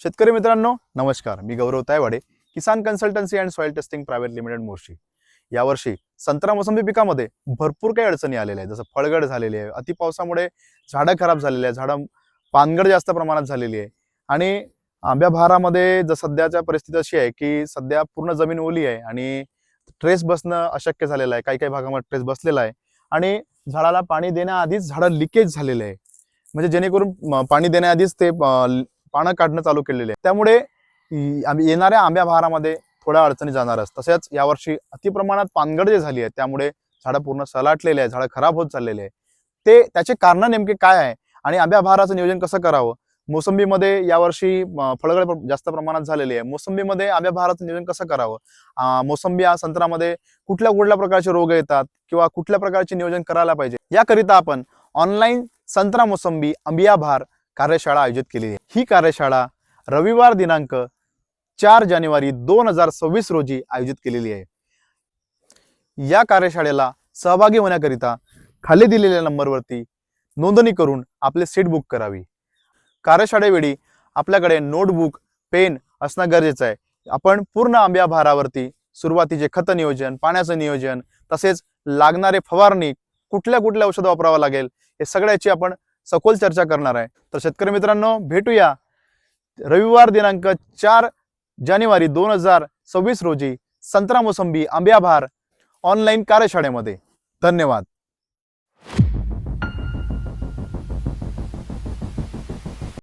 शेतकरी मित्रांनो नमस्कार. मी Gaurav Taywade Kisan consultancy and soil testing private limited Morshi यावर्षी संत्रा मोसंबी पिकामध्ये भरपूर काही अडचणी आलेल्या आहेत. जसं फळगड झालेली आहे अति पावसामुळे झाडं खराब झालेली आहे झाडं पानगड जास्त प्रमाणात झालेली आहे. आणि आंब्या भारामध्ये जर सध्याच्या परिस्थिती अशी आहे की सध्या पूर्ण जमीन ओली आहे आणि ट्रेस बसणं अशक्य झालेलं आहे. काही काही भागामध्ये ट्रेस बसलेला आहे. आणि झाडाला पाणी देण्याआधीच झाडं लिकेज झालेलं आहे. म्हणजे जेणेकरून पाणी देण्याआधीच ते पानं काढणं चालू केलेले आहे त्यामुळे येणाऱ्या आंब्या बहारामध्ये थोड्या अडचणी जाणारच तसेच यावर्षी अतिप्रमाणात पानगड जे झाली आहे त्यामुळे झाडं पूर्ण सलाटलेले आहे झाडं खराब होत चाललेले आहे ते त्याचे कारण नेमके काय आहे? आणि आंब्या बहाराचं नियोजन कसं करावं? मोसंबीमध्ये यावर्षी फळगड जास्त प्रमाणात झालेली आहे. मोसंबीमध्ये आंब्या बहाराचं नियोजन कसं करावं? मोसंबी या संत्रामध्ये कुठल्या कुठल्या प्रकारचे रोग येतात किंवा कुठल्या प्रकारचे नियोजन करायला पाहिजे? याकरिता आपण ऑनलाईन संत्रा मोसंबी आंबिया भार कार्यशाळा आयोजित केली आहे. ही कार्यशाळा रविवार दिनांक चार जानेवारी दोन हजार सव्वीस रोजी आयोजित केलेली आहे. या कार्यशाळेला सहभागी होण्याकरिता खाली दिलेल्या नंबरवरती नोंदणी करून आपले सीट बुक करावी. कार्यशाळेवेळी आपल्याकडे नोटबुक पेन असणं गरजेचं आहे. आपण पूर्ण आंब्या भारावरती सुरुवातीचे खत नियोजन पाण्याचं नियोजन तसेच लागणारे फवारणी कुठल्या कुठल्या औषधं वापरावं लागेल हे सगळ्याची आपण सखोल चर्चा करणार आहे. तर शेतकरी मित्रांनो भेटूया रविवार दिनांक चार जानेवारी दोन हजार सव्वीस रोजी संत्रा मोसंबी आंब्याभार ऑनलाईन कार्यशाळेमध्ये. धन्यवाद.